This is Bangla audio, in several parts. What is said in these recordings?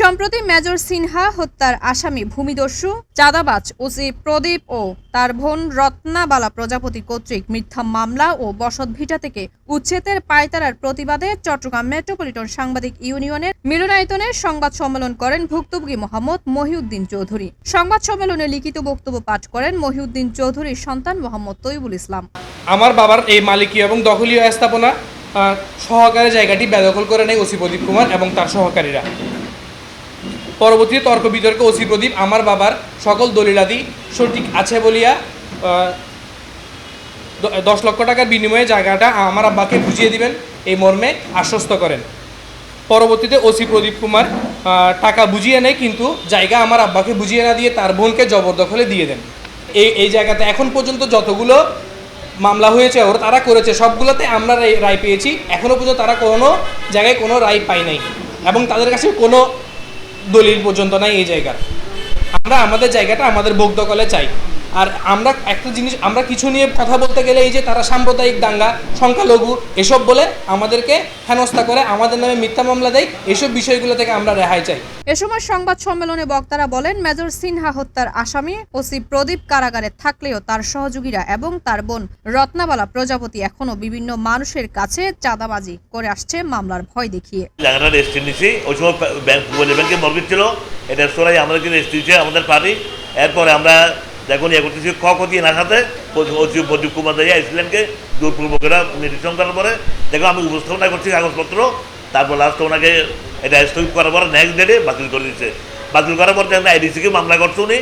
সম্প্রতি মেজর সিনহা হত্যার আসামি ভূমিদস্যু, চাঁদাবাজ ওসি প্রদীপ ও তার বোন রত্নাবালা প্রজাপতি কর্তৃক মিথ্যা মামলা ও বসতভিটা থেকে উচ্ছেদের পায়তারার প্রতিবাদে চট্টগ্রাম মেট্রোপলিটন সাংবাদিক ইউনিয়নের মিলনায়তনে সংবাদ সম্মেলন করেন ভুক্তভোগী মোহাম্মদ মহিউদ্দিন চৌধুরী। সংবাদ সম্মেলনে লিখিত বক্তব্য পাঠ করেন মহিউদ্দিন চৌধুরীর সন্তান মোহাম্মদ তৈবুল ইসলাম। আমার বাবার এই মালিকী এবং দখলীয় স্থাপনা সহকারে জায়গাটি বেদখল করে নেয় ওসি প্রদীপ কুমার এবং তার সহকারীরা। পরবর্তীতে তর্ক বিতর্ক, ওসি প্রদীপ, আমার বাবার সকল দলিলাদি সঠিক আছে বলিয়া দশ লক্ষ টাকার বিনিময়ে জায়গাটা আমার আব্বাকে বুঝিয়ে দিবেন, এই মর্মে আশ্বস্ত করেন। পরবর্তীতে ওসি প্রদীপ কুমার টাকা বুঝিয়ে নেয়, কিন্তু জায়গা আমার আব্বাকে বুঝিয়ে না দিয়ে তার বোনকে জবরদখলে দিয়ে দেন। এই এই জায়গাতে এখন পর্যন্ত যতগুলো মামলা হয়েছে ওর, তারা করেছে, সবগুলোতে আমরা রায়- রায় পেয়েছি। এখনও পর্যন্ত তারা কোনো জায়গায় কোনো রায় পায় নাই। এবং তাদের কাছে কোনো দলিল পর্যন্ত নাই এই জায়গার। আমরা আমাদের জায়গাটা আমাদের বোক দখলে চাই। আর আমরা একটা জিনিস আমরা কিছু নিয়ে কথা বলতে গেলে এই যে তারা সাম্প্রদায়িক দাঙ্গা সংখ্যালঘু এসব বলে আমাদেরকে হেনস্থা করে আমাদের নামে মিথ্যা মামলা দেয় এসব বিষয়গুলো থেকে আমরা রেহাই চাই। এ সময় সংবাদ সম্মেলনে বক্তারা বলেন মেজর সিনহা হত্যার আসামি ওসি প্রদীপ কারাগারে থাকলেও তার সহযোগীরা এবং তার বোন রত্নাবালা প্রজাপতি এখনও বিভিন্ন মানুষের কাছে চাঁদাবাজি করে আসছে মামলার ভয় দেখিয়ে। জায়গাটা রেস্ট নিছি ওই সময় ব্যাংক ছিল। এটা রেস্ট দিচ্ছে আমাদের পার্টি এরপরে আমরা যখন ইয়ে করতেছি ক ক্ষতি না সাথে অতি প্রদীপ কুমার দাইয়া ইসলামকে দূরপূর্বকেরা নিরীক্ষণ করার পরে দেখো আমি উপস্থাপনা করছি কাগজপত্র। তারপর লাস্ট ওনাকে এটা স্থগিত করার পরে নেক্সট ডেটে বাতিল করে দিচ্ছে। বাতিল করার পর যখন এডিসিকে মামলা করছে উনি।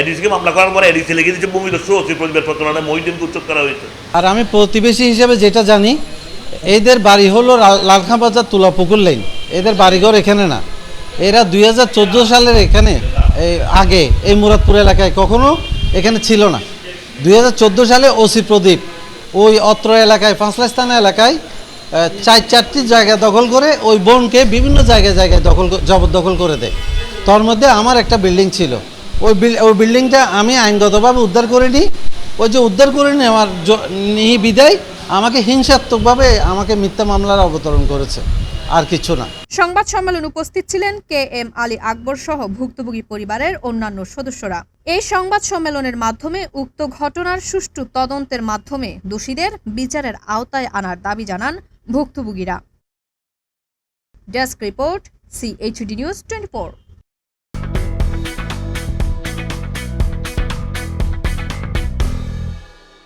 এডিসিকে মামলা করার পরে এডিসি লিখে দিচ্ছে, ভূমি দস্যু, অতি পরিবেশ প্রচলনে মহিদিনকে উচ্ছেদ করা হয়েছে। আর আমি প্রতিবেশী হিসেবে যেটা জানি, এদের বাড়ি হলো লালখাঁ বাজার তুলাপুকুর লাইন এদের বাড়িঘর এখানে না। এরা দুই হাজার চোদ্দ সালের এখানে এই আগে এই মুরাদপুর এলাকায় কখনো? এখানে ছিল না। দুই হাজার চোদ্দ সালে ওসি প্রদীপ ওই অত্র এলাকায় পাঁচলাস্থানা এলাকায় চার চারটি জায়গা দখল করে ওই বোনকে বিভিন্ন জায়গায় জায়গায় দখল জবরদখল করে দেয়। তার মধ্যে আমার একটা বিল্ডিং ছিল। ওই ওই বিল্ডিংটা আমি আইনগতভাবে উদ্ধার করে নিই ওই যে উদ্ধার করে নেওয়ার নিয়ে বিদায় আমাকে হিংসাত্মকভাবে আমাকে মিথ্যা মামলার অবতরণ করেছে। আর কিছু না। সংবাদ সম্মেলন উপস্থিত ছিলেন কে এম আলী আকবর সহ ভুক্তভোগী পরিবারের অন্যান্য সদস্যরা। এই সংবাদ সম্মেলনের মাধ্যমে উক্ত ঘটনার সুষ্ঠু তদন্তের মাধ্যমে দোষীদের বিচারের আওতায় আনার দাবি জানান ভুক্তভোগীরা। Desk report CHD news twenty